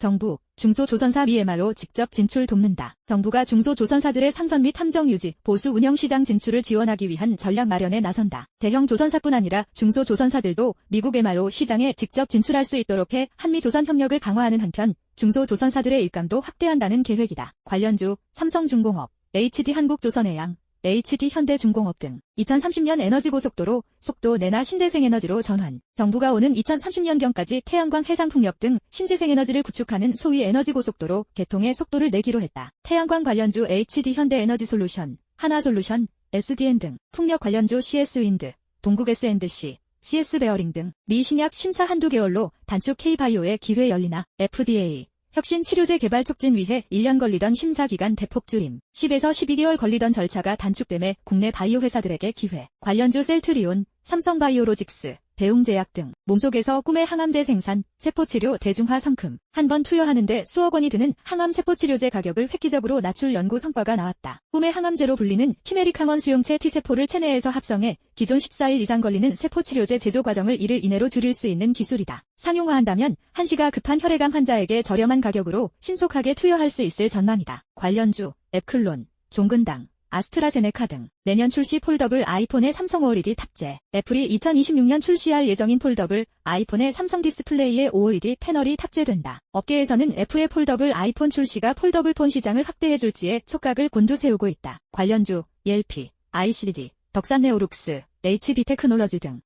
정부, 중소조선사 미에마로 직접 진출 돕는다. 정부가 중소조선사들의 상선 및 함정 유지, 보수 운영 시장 진출을 지원하기 위한 전략 마련에 나선다. 대형 조선사뿐 아니라 중소조선사들도 미국 에마로 시장에 직접 진출할 수 있도록 해 한미조선 협력을 강화하는 한편 중소조선사들의 일감도 확대한다는 계획이다. 관련주, 삼성중공업, HD 한국조선해양, HD 현대중공업 등 2030년 에너지 고속도로 속도 내나 신재생에너지로 전환. 정부가 오는 2030년경까지 태양광 해상풍력 등 신재생에너지를 구축하는 소위 에너지 고속도로 개통의 속도를 내기로 했다. 태양광 관련주 HD 현대에너지솔루션, 하나솔루션, SDN 등 풍력 관련주 CS윈드, 동국 S&C, CS 베어링 등 미 신약 심사 한두 개월로 단축 K바이오의 기회 열리나 FDA 혁신 치료제 개발 촉진 위해 1년 걸리던 심사 기간 대폭 줄임, 10에서 12개월 걸리던 절차가 단축됨에 국내 바이오 회사들에게 기회. 관련주 셀트리온, 삼성바이오로직스, 대웅제약 등 몸속에서 꿈의 항암제 생산, 세포치료 대중화 성큼 한 번 투여하는데 수억 원이 드는 항암 세포치료제 가격을 획기적으로 낮출 연구 성과가 나왔다. 꿈의 항암제로 불리는 항원 수용체 T세포를 체내에서 합성해 기존 14일 이상 걸리는 세포치료제 제조 과정을 1일 이내로 줄일 수 있는 기술이다. 상용화한다면 한시가 급한 혈액암 환자에게 저렴한 가격으로 신속하게 투여할 수 있을 전망이다. 관련주, 앱클론, 종근당, 아스트라제네카 등 내년 출시 폴더블 아이폰의 삼성 OLED 탑재. 애플이 2026년 출시할 예정인 폴더블 아이폰의 삼성 디스플레이에 OLED 패널이 탑재된다. 업계에서는 애플의 폴더블 아이폰 출시가 폴더블 폰 시장을 확대해줄지에 촉각을 곤두세우고 있다. 관련주, ELP, ICD, 덕산네오룩스, HB 테크놀러지 등